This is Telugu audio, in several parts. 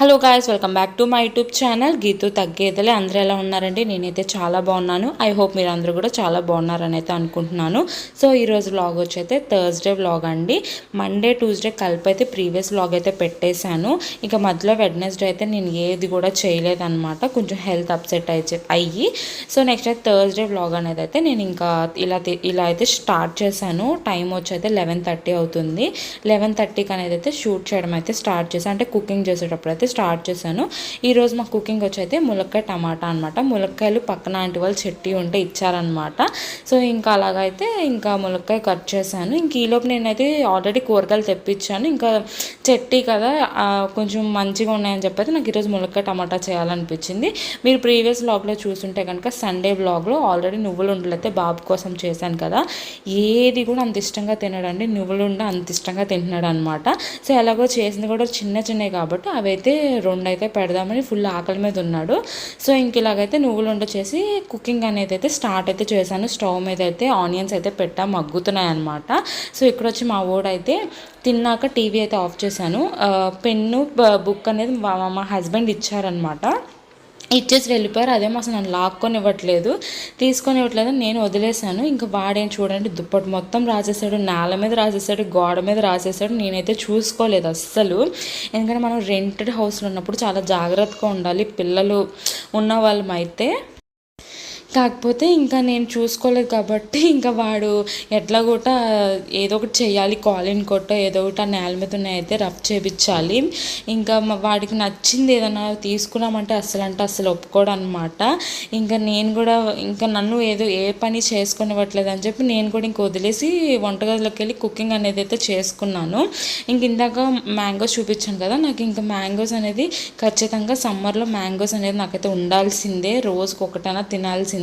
Hello guys welcome back to my YouTube channel Geethu తగ్గేదలే. అందరూ ఎలా ఉన్నారండి? నేనైతే చాలా బాగున్నాను. ఐ హోప్ మీరు అందరూ కూడా చాలా బాగున్నారని అయితే అనుకుంటున్నాను. సో ఈరోజు వ్లాగ్ వచ్చి అయితే థర్స్డే వ్లాగ్ అండి. మండే ట్యూస్డే కలిపి అయితే ప్రీవియస్ వ్లాగ్ అయితే పెట్టేశాను. ఇక మధ్యలో వెడ్నెస్డే అయితే నేను ఏది కూడా చేయలేదన్నమాట. కొంచెం హెల్త్ అప్సెట్ అయితే అయ్యి. సో నెక్స్ట్ అయితే థర్స్డే వ్లాగ్ అనేది అయితే నేను ఇంకా ఇలా ఇలా అయితే స్టార్ట్ చేశాను. టైం వచ్చి అయితే లెవెన్ థర్టీ అవుతుంది లెవెన్ థర్టీకి అనేది అయితే షూట్ చేయడం అయితే స్టార్ట్ చేశాను అంటే కుకింగ్ చేసేటప్పుడు అయితే స్టార్ట్ చేశాను. ఈరోజు మా కుకింగ్ వచ్చి అయితే ములక్కాయ టమాటా అనమాట ములక్కాయలు పక్కన ఆంటీ వాళ్ళు చెట్టి ఉంటే ఇచ్చారనమాట సో ఇంకా అలాగైతే ఇంకా ములక్కాయ కట్ చేశాను. ఇంక ఈలోపు నేనైతే ఆల్రెడీ కూరగాయలు తెప్పించాను. ఇంకా చెట్టి కదా కొంచెం మంచిగా ఉన్నాయని చెప్పైతే నాకు ఈరోజు ములక్కాయ టమాటా చేయాలనిపించింది. మీరు ప్రీవియస్ బ్లాగ్లో చూసుంటే కనుక సండే బ్లాగ్లో ఆల్రెడీ నువ్వులు ఉండలైతే బాబు కోసం చేశాను కదా. ఏది కూడా అంత ఇష్టంగా తినడండి. నువ్వులుండ అంత ఇష్టంగా తింటున్నాడు అనమాట సో ఎలాగో చేసింది కూడా చిన్న చిన్నవి కాబట్టి అవైతే రెండు అయితే పెడదామని ఫుల్ ఆకలి మీద ఉన్నాడు. సో ఇంక ఇలాగైతే నువ్వులు ఉండ చేసి కుకింగ్ అనేది అయితే స్టార్ట్ అయితే చేశాను. స్టవ్ మీద అయితే ఆనియన్స్ అయితే పెట్టా మగ్గుతున్నాయి అనమాట సో ఇక్కడ వచ్చి మా ఓడైతే తిన్నాక టీవీ అయితే ఆఫ్ చేశాను. పెన్ను బుక్ అనేది మా- మా హస్బెండ్ ఇచ్చారనమాట ఇచ్చేసి వెళ్ళిపోయారు. అదేమో అసలు నన్ను లాక్కొని ఇవ్వట్లేదు తీసుకొని ఇవ్వట్లేదు. నేను వదిలేశాను. ఇంకా వాడేం చూడండి దుప్పటి మొత్తం రాసేసాడు. నేల మీద రాసేసాడు. గోడ మీద రాసేసాడు. నేనైతే చూసుకోలేదు అస్సలు. ఎందుకంటే మనం రెంటెడ్ హౌస్లో ఉన్నప్పుడు చాలా జాగ్రత్తగా ఉండాలి. పిల్లలు ఉన్న వాళ్ళమైతే కాకపోతే ఇంకా నేను చూసుకోలేదు కాబట్టి ఇంకా వాడు ఎట్లా కూడా ఏదో ఒకటి చేయాలి కాలిన్ కొట్ట ఏదో ఒకటి ఆ నేల మీద అయితే రఫ్ చేపించాలి. ఇంకా వాడికి నచ్చింది ఏదైనా తీసుకున్నామంటే అసలు అంటే అసలు ఒప్పుకోడు అనమాట ఇంకా నేను కూడా ఇంకా నన్ను ఏదో ఏ పని చేసుకునివ్వట్లేదు అని చెప్పి నేను కూడా ఇంక వదిలేసి వంటగదిలోకి వెళ్ళి కుకింగ్ అనేది అయితే చేసుకున్నాను. ఇంక ఇందాక మ్యాంగోస్ చూపించాను కదా నాకు ఇంకా మ్యాంగోస్ అనేది ఖచ్చితంగా సమ్మర్లో మ్యాంగోస్ అనేది నాకైతే ఉండాల్సిందే. రోజుకి ఒకటైనా తినాల్సిందే.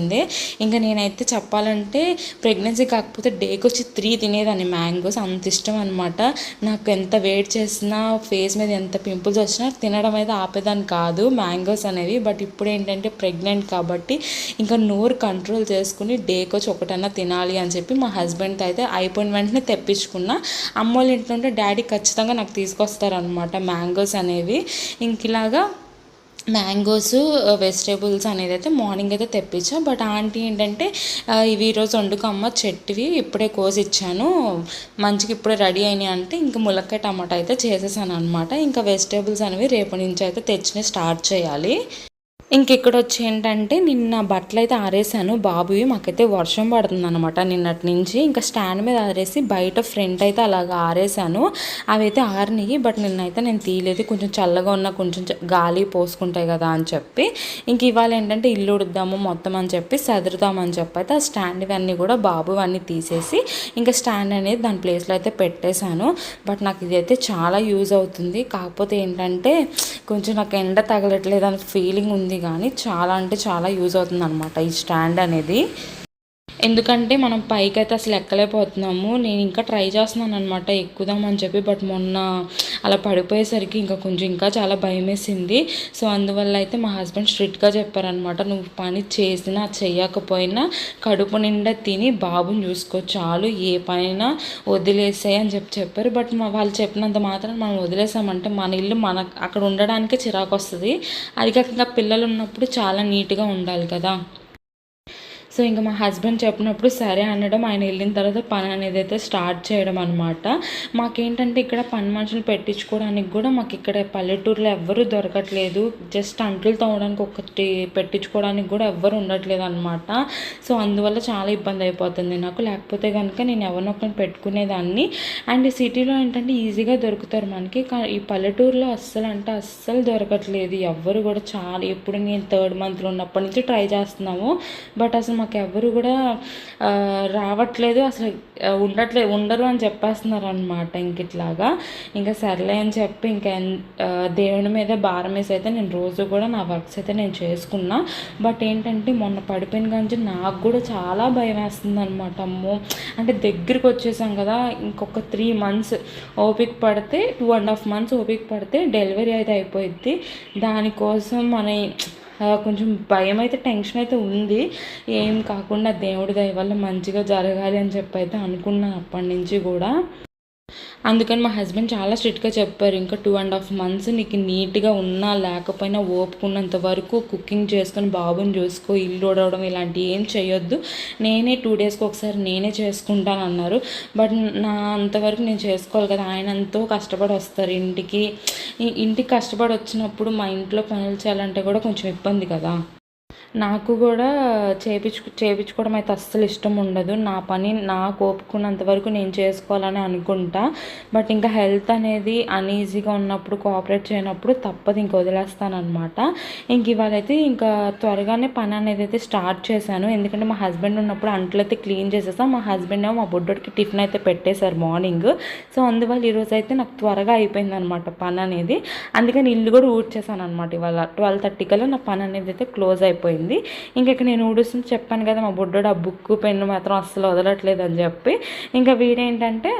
ఇంకా నేనైతే చెప్పాలంటే ప్రెగ్నెన్సీ కాకపోతే డేకి వచ్చి త్రీ తినేదాన్ని. మ్యాంగోస్ అంత ఇష్టం అనమాట నాకు ఎంత వెయిట్ చేసినా ఫేస్ మీద ఎంత పింపుల్స్ వచ్చినా తినడం అయితే ఆపేదాన్ని కాదు మ్యాంగోస్ అనేవి. బట్ ఇప్పుడు ఏంటంటే ప్రెగ్నెంట్ కాబట్టి ఇంకా నోరు కంట్రోల్ చేసుకుని డేకి వచ్చి ఒకటన్నా తినాలి అని చెప్పి మా హస్బెండ్తో అయితే అయిపోయిన వెంటనే తెప్పించుకున్నా. అమ్మోళ్ళ ఇంట్లో ఉంటే డాడీ ఖచ్చితంగా నాకు తీసుకొస్తారనమాట మ్యాంగోస్ అనేవి. ఇంక ఇలాగా మ్యాంగోస్ వెజిటేబుల్స్ అనేది అయితే మార్నింగ్ అయితే తెప్పించాం. బట్ ఆంటీ ఏంటంటే ఇవి ఈరోజు వండుకమ్మ చెట్టువి ఇప్పుడే కోసి ఇచ్చాను మంచిగా ఇప్పుడే రెడీ అయినాయి అంటే ఇంకా ములక్కాయ టమాటా అయితే చేసేసాను అనమాట ఇంకా వెజిటేబుల్స్ అనేవి రేపటి నుంచి అయితే తెచ్చిన స్టార్ట్ చేయాలి. ఇంకెక్కడ వచ్చి ఏంటంటే నిన్న బట్టలు అయితే ఆరేసాను బాబువి మాకైతే వర్షం పడుతుంది అనమాట నిన్నటి నుంచి ఇంకా స్టాండ్ మీద ఆరేసి బయట ఫ్రంట్ అయితే అలాగ ఆరేసాను అవైతే ఆరినాయి బట్ నిన్నైతే నేను తీయలేదు. కొంచెం చల్లగా ఉన్న కొంచెం గాలి పోసుకుంటాయి కదా అని చెప్పి. ఇంక ఇవాళ ఏంటంటే ఇల్లు ఉడుద్దాము మొత్తం అని చెప్పి సదురుదామని చెప్పి అయితే ఆ స్టాండ్ ఇవన్నీ కూడా బాబు అన్నీ తీసేసి ఇంకా స్టాండ్ అనేది దాని ప్లేస్లో అయితే పెట్టేశాను. బట్ నాకు ఇది అయితే చాలా యూజ్ అవుతుంది. కాకపోతే ఏంటంటే కొంచెం నాకు ఎండ తగలట్లేదు అని ఫీలింగ్ ఉంది కానీ చాలా అంటే చాలా యూజ్ అవుతుంది అనమాట ఈ స్టాండ్ అనేది. ఎందుకంటే మనం పైకి అయితే అసలు ఎక్కలేకపోతున్నాము. నేను ఇంకా ట్రై చేస్తున్నాను అనమాట ఎక్కుదామని చెప్పి బట్ మొన్న అలా పడిపోయేసరికి ఇంకా కొంచెం ఇంకా చాలా భయం వేసింది సో అందువల్ల అయితే మా హస్బెండ్ స్ట్రిక్ట్గా చెప్పారనమాట నువ్వు పని చేసినా చేయకపోయినా కడుపు నిండా తిని బాబుని చూసుకో చాలు ఏ పైన వదిలేసాయి అని చెప్పి చెప్పారు. బట్ వాళ్ళు చెప్పినంత మాత్రం మనం వదిలేసామంటే మన ఇల్లు మన అక్కడ ఉండడానికే చిరాకు వస్తుంది అది కాక పిల్లలు ఉన్నప్పుడు చాలా నీట్గా ఉండాలి కదా. సో ఇంకా మా హస్బెండ్ చెప్పినప్పుడు సరే అనడం ఆయన వెళ్ళిన తర్వాత పని అనేది అయితే స్టార్ట్ చేయడం అనమాట మాకేంటంటే ఇక్కడ పని మనుషులు పెట్టించుకోవడానికి కూడా మాకు ఇక్కడ పల్లెటూరులో ఎవ్వరూ దొరకట్లేదు. జస్ట్ అంట్లు తవ్వడానికి ఒకటి పెట్టించుకోవడానికి కూడా ఎవ్వరు ఉండట్లేదు అనమాట సో అందువల్ల చాలా ఇబ్బంది అయిపోతుంది నాకు. లేకపోతే కనుక నేను ఎవరినొకరిని పెట్టుకునేదాన్ని. అండ్ సిటీలో ఏంటంటే ఈజీగా దొరుకుతారు మనకి. ఈ పల్లెటూరులో అస్సలు అంటే అస్సలు దొరకట్లేదు. ఎవ్వరు కూడా చాలా ఎప్పుడు నేను థర్డ్ మంత్లో ఉన్నప్పటి నుంచి ట్రై చేస్తున్నాము. బట్ అసలు మాకు ఎవరు కూడా రావట్లేదు అసలు ఉండట్లేదు ఉండరు అని చెప్పేస్తున్నారు అనమాట ఇంక ఇట్లాగా. ఇంకా సర్లే అని చెప్పి ఇంకా దేవుని మీద భారం వేసి అయితే నేను రోజు కూడా నా వర్క్స్ అయితే నేను చేసుకున్నా. బట్ ఏంటంటే మొన్న పడిపోయిన కానీ నాకు కూడా చాలా భయం వేస్తుంది అనమాట అమ్మో! అంటే దగ్గరికి వచ్చేసాం కదా ఇంకొక త్రీ మంత్స్ ఓపిక పడితే టూ అండ్ హాఫ్ మంత్స్ ఓపిక పడితే డెలివరీ అయితే అయిపోయింది దానికోసం మన కొంచెం భయం అయితే టెన్షన్ అయితే ఉంది. ఏం కాకుండా దేవుడి దయ వల్ల మంచిగా జరగాలి అని చెప్పి అయితే అనుకున్నాను అప్పటి నుంచి కూడా. అందుకని మా హస్బెండ్ చాలా స్ట్రిక్ట్గా చెప్పారు ఇంకా టూ అండ్ హాఫ్ మంత్స్ నీకు నీట్గా ఉన్నా లేకపోయినా ఓపుకున్నంత వరకు కుకింగ్ చేసుకొని బాబుని చూసుకో ఇల్లు ఉడవడం ఇలాంటివి ఏం చేయొద్దు నేనే టూ డేస్కి ఒకసారి నేనే చేసుకుంటాను అన్నారు. బట్ నా అంతవరకు నేను చేసుకోవాలి కదా ఆయన ఎంతో కష్టపడి వస్తారు ఇంటికి. ఇంటికి కష్టపడి వచ్చినప్పుడు మా ఇంట్లో పనులు చేయాలంటే కూడా కొంచెం ఇబ్బంది కదా. నాకు కూడా చేపించు చేపించుకోవడం అయితే అస్సలు ఇష్టం ఉండదు. నా పని నాకు ఒప్పుకున్నంత వరకు నేను చేసుకోవాలని అనుకుంటా. బట్ ఇంకా హెల్త్ అనేది అన్ఈజీగా ఉన్నప్పుడు కోఆపరేట్ చేయనప్పుడు తప్పదు ఇంక వదిలేస్తానమాట ఇంక ఇవాళైతే ఇంకా త్వరగానే పని అనేది అయితే స్టార్ట్ చేశాను. ఎందుకంటే మా హస్బెండ్ ఉన్నప్పుడు అంట్లయితే క్లీన్ చేసేసాం. మా హస్బెండ్ ఏమో మా బుడ్డోడికి టిఫిన్ అయితే పెట్టేశారు మార్నింగ్. సో అందువల్ల ఈరోజు అయితే నాకు త్వరగా అయిపోయింది అనమాట పని అనేది. అందుకని ఇల్లు కూడా ఊడ్చేసాను అనమాట ఇవాళ. ట్వెల్వ్ థర్టీ కల్లా నా పని అనేది అయితే క్లోజ్ అయిపోయింది. ఇంక ఇక్కడ నేను ఊడుస్తుంది చెప్పాను కదా మా బుడ్డోడు ఆ బుక్ పెన్ను మాత్రం అస్సలు వదలట్లేదు అని చెప్పి. ఇంకా వీడేంటంటే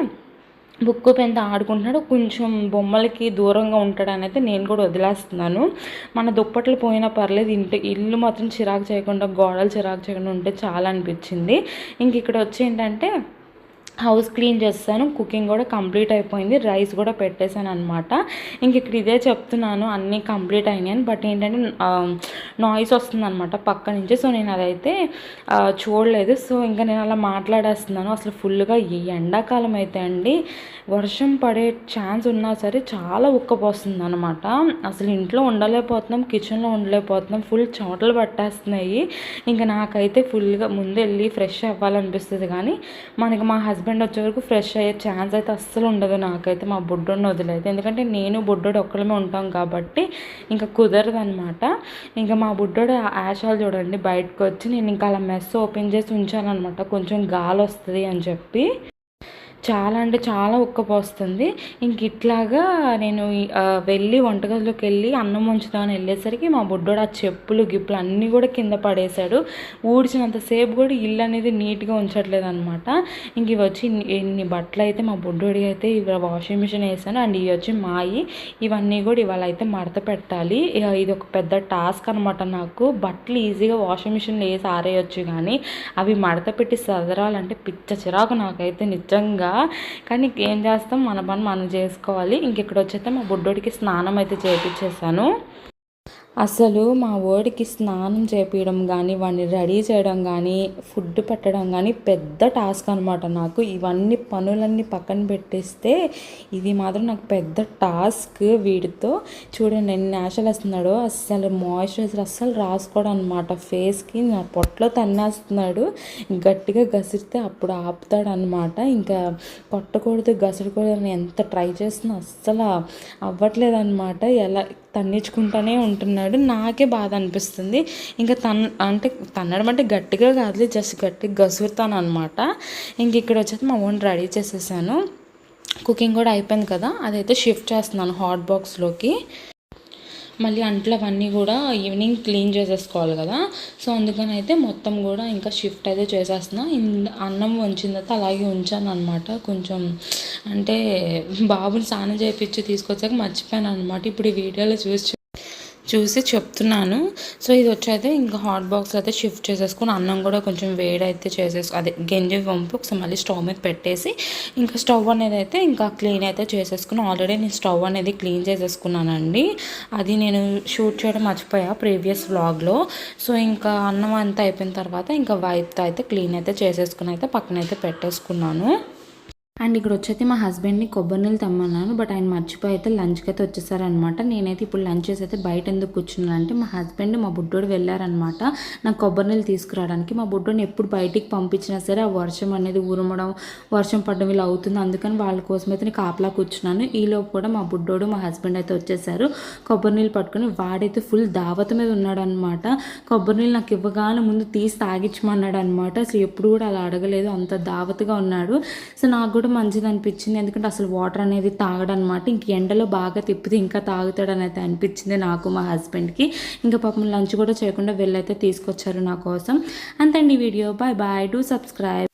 బుక్ పెన్తో ఆడుకుంటున్నాడు. కొంచెం బొమ్మలకి దూరంగా ఉంటాడని అయితే నేను కూడా వదిలేస్తున్నాను. మన దుప్పట్లు పోయినా పర్లేదు ఇంటి ఇల్లు మాత్రం చిరాకు చేయకుండా గోడలు చిరాకు చేయకుండా ఉంటే చాలా అనిపించింది. ఇంక ఇక్కడ వచ్చి ఏంటంటే హౌస్ క్లీన్ చేస్తాను కుకింగ్ కూడా కంప్లీట్ అయిపోయింది రైస్ కూడా పెట్టేశాను అనమాట ఇంక ఇక్కడ ఇదే చెప్తున్నాను అన్నీ కంప్లీట్ అయినాయి బట్ ఏంటంటే నాయిస్ వస్తుంది అనమాట పక్క నుంచి సో నేను అదైతే చూడలేదు. సో ఇంకా నేను అలా మాట్లాడేస్తున్నాను అసలు ఫుల్గా ఈ ఎండాకాలం అయితే అండి వర్షం పడే ఛాన్స్ ఉన్నా సరే చాలా ఉక్కపోస్తుంది అనమాట అసలు ఇంట్లో ఉండలేకపోతున్నాం కిచెన్లో ఉండలేకపోతున్నాం ఫుల్ చోటలు పట్టేస్తున్నాయి. ఇంకా నాకైతే ఫుల్గా ముందు వెళ్ళి ఫ్రెష్ అవ్వాలనిపిస్తుంది కానీ మనకి మా హస్బెండ్ వచ్చే వరకు ఫ్రెష్ అయ్యే ఛాన్స్ అయితే అస్సలు ఉండదు నాకైతే మా బుడ్డోడిని వదిలేదు ఎందుకంటే నేను బుడ్డోడు ఒక్కడమే ఉంటాం కాబట్టి ఇంకా కుదరదు అనమాట ఇంకా మా బుడ్డోడు యాషాలు చూడండి బయటకు వచ్చి నేను ఇంకా అలా మెస్ ఓపెన్ చేసి ఉంచాను అనమాట కొంచెం గాలి వస్తుంది అని చెప్పి. చాలా అంటే చాలా ఉక్కపోస్తుంది. ఇంక ఇట్లాగా నేను వెళ్ళి వంటగదిలోకి వెళ్ళి అన్నం ఉంచుదామని వెళ్ళేసరికి మా బుడ్డోడు ఆ చెప్పులు గిప్పులు అన్నీ కూడా కింద పడేశాడు. ఊడ్చినంతసేపు కూడా ఇల్లు అనేది నీట్గా ఉంచట్లేదు అనమాట ఇంక ఇవి వచ్చి ఇన్ని- బట్టలు అయితే మా బుడ్డోడి అయితే ఇవి వాషింగ్ మిషన్ వేసాను. అండ్ ఇవి వచ్చి మాయి. ఇవన్నీ కూడా ఇవాళ అయితే మడత పెట్టాలి. ఇక ఇది ఒక పెద్ద టాస్క్ అనమాట నాకు. బట్టలు ఈజీగా వాషింగ్ మిషన్లో వేసి ఆరేయచ్చు కానీ అవి మడత పెట్టి సదరాలంటే పిచ్చ చిరాకు నాకైతే నిజంగా. కానీ ఏం చేస్తాం? మన పని మనం చేసుకోవాలి. ఇంక ఇక్కడ వచ్చేస్తే మా బుడ్డోడికి స్నానం అయితే చేయించేసాను అసలు మా వాడికి స్నానం చేపించడం కానీ వాడిని రెడీ చేయడం కానీ ఫుడ్ పెట్టడం కానీ పెద్ద టాస్క్ అనమాట నాకు. ఇవన్నీ పనులన్నీ పక్కన పెట్టేస్తే ఇది మాత్రం నాకు పెద్ద టాస్క్ వీడితో. చూడండి ఎన్ని ఆశలు వస్తున్నాడో. అస్సలు మాయిశ్చరైజర్ అస్సలు రాసుకోవడం అనమాట ఫేస్కి నా పొట్టలో తన్నేస్తున్నాడు. గట్టిగా గసిరితే అప్పుడు ఆపుతాడు అనమాట ఇంకా కొట్టకూడదు గసరకూడదు అని ఎంత ట్రై చేస్తున్నా అస్సలు అవ్వట్లేదు అనమాట ఎలా తన్నించుకుంటూనే ఉంటున్నాడు. నాకే బాధ అనిపిస్తుంది. ఇంకా తన్ అంటే తన్నడం అంటే గట్టిగా కాదులే జస్ట్ గట్టిగా గసురుతాను అనమాట ఇంక ఇక్కడ వచ్చేసి మా ఓన్ రెడీ చేసేసాను. కుకింగ్ కూడా అయిపోయింది కదా అదైతే షిఫ్ట్ చేస్తున్నాను హాట్ బాక్స్లోకి మళ్ళీ అంట్లు అవన్నీ కూడా ఈవినింగ్ క్లీన్ చేసేసుకోవాలి కదా. సో అందుకని అయితే మొత్తం కూడా ఇంకా షిఫ్ట్ అయితే చేసేస్తున్నా. అన్నం వంచిన తర్వాత అలాగే ఉంచాను అనమాట కొంచెం అంటే బాబుని స్నానం చేయించి తీసుకొచ్చాక మర్చిపోయాను అనమాట ఇప్పుడు ఈ వీడియోలో చూసి చూసి చెప్తున్నాను. సో ఇది వచ్చైతే ఇంకా హాట్ బాక్స్ అయితే షిఫ్ట్ చేసేసుకుని అన్నం కూడా కొంచెం వేడి అయితే చేసేసుకు అదే గంజి వంపు ఒకసారి మళ్ళీ స్టవ్ మీద పెట్టేసి ఇంకా స్టవ్ అనేది అయితే ఇంకా క్లీన్ అయితే చేసేసుకుని ఆల్రెడీ నేను స్టవ్ అనేది క్లీన్ చేసేసుకున్నానండి. అది నేను షూట్ చేయడం మర్చిపోయా ప్రీవియస్ వ్లాగ్లో సో ఇంకా అన్నం అంతా అయిపోయిన తర్వాత ఇంకా వైప్తో అయితే క్లీన్ అయితే చేసేసుకుని అయితే పక్కన అయితే పెట్టేసుకున్నాను. అండ్ ఇక్కడ వచ్చైతే మా హస్బెండ్ని కొబ్బరి నీళ్ళు తెమ్మన్నాను బట్ ఆయన మర్చిపోయి అయితే లంచ్కి అయితే వచ్చేసారనమాట నేనైతే ఇప్పుడు లంచ్ చేసి అయితే బయట ఎందుకు కూర్చున్నాను అంటే మా హస్బెండ్ మా బుడ్డోడు వెళ్ళారనమాట నాకు కొబ్బరి నీళ్ళు తీసుకురావడానికి మా బుడ్డోని ఎప్పుడు బయటికి పంపించినా సరే ఆ వర్షం అనేది ఊరమడం వర్షం పడడం ఇలా అవుతుంది. అందుకని వాళ్ళ కోసం అయితే నేను కాపలా కూర్చున్నాను. ఈలోపు కూడా మా బుడ్డోడు మా హస్బెండ్ అయితే వచ్చేసారు. కొబ్బరి నీళ్ళు పట్టుకుని వాడైతే ఫుల్ దావత మీద ఉన్నాడనమాట కొబ్బరి నీళ్ళు నాకు ఇవ్వగానే ముందు తీసి తాగించమన్నాడు అనమాట అసలు ఎప్పుడు కూడా అలా అడగలేదు. అంత దావతగా ఉన్నాడు. సో నాకు కూడా మంచిది అనిపించింది. ఎందుకంటే అసలు వాటర్ అనేది తాగడనమాట. ఇంక ఎండలో బాగా తిప్పితే ఇంకా తాగుతాడు అయితే అనిపించింది నాకు మా హస్బెండ్కి ఇంకా పాపం లంచ్ కూడా చేయకుండా వెళ్ళైతే తీసుకొచ్చారు నా కోసం. అంతండి video. Bye bye do subscribe